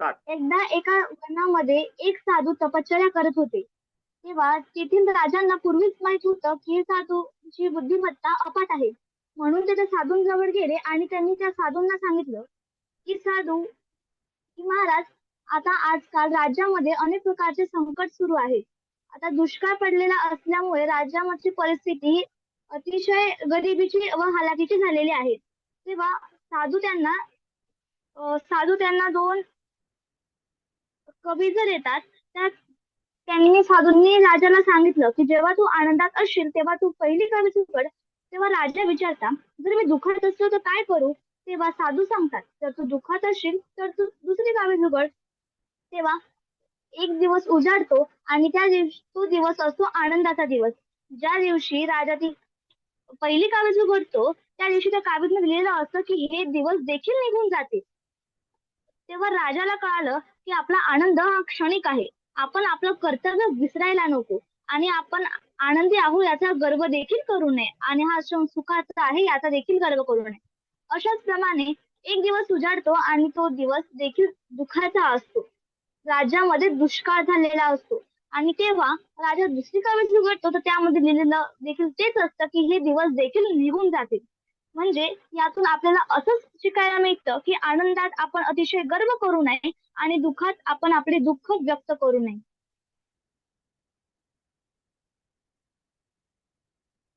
एकदा एका वनामध्ये एक साधू तपश्चर्या करत होते. तेव्हा तेथील राजांना पूर्वीच माहीत होतं की साधूची बुद्धिमत्ता अपाट आहे. म्हणून ते त्या साधूंजवळ गेले आणि त्यांनी त्या साधूंना सांगितलं की साधू की महाराज आता आजकाल राज्यामध्ये अनेक प्रकारचे संकट सुरू आहे. आता दुष्काळ पडलेला असल्यामुळे राज्यामध्ये परिस्थिती अतिशय गरिबीची व हालाकीची झालेली आहे. तेव्हा साधू त्यांना साधू त्यांना दोन कवी जर येतात त्या त्यांनी साधूंनी राजाला सांगितलं की जेव्हा तू आनंदात असशील तेव्हा तू पहिली कवी उघड तेव्हा राजा विचारता जर मी दुःखात असलो तर काय करू? तेव्हा साधू सांगतात जर तू दुःखात असशील तर तू दुसरी काव्य उघड तेव्हा एक दिवस उजाडतो आणि त्या दिवशी तो दिवस असतो आनंदाचा दिवस. ज्या दिवशी राजा ती पहिली काव्य उघडतो त्या दिवशी त्या काव्यात लिहिलेलं असतं की हे दिवस देखील निघून जाते तेव्हा राजाला कळालं की आपला आनंद हा क्षणिक आहे. आपण आपलं कर्तव्य विसरायला नको आणि आपण आनंदी आहोत याचा गर्व देखील करू नये आणि हा क्षण सुखाचा आहे याचा देखील गर्व करू नये. अशाच प्रमाणे एक दिवस उजाडतो आणि तो दिवस देखील दुःखाचा असतो. राज्यामध्ये दुष्काळ झालेला असतो आणि तेव्हा राजा दुसरी काव्य उघडतो तर त्यामध्ये लिहिलेलं देखील तेच असतं की हे दिवस देखील निघून जातील. म्हणजे यातून आपल्याला असंच शिकायला मिळतं की आनंदात आपण अतिशय गर्व करू नये आणि दुःखात आपण आपले दुःख व्यक्त करू नये.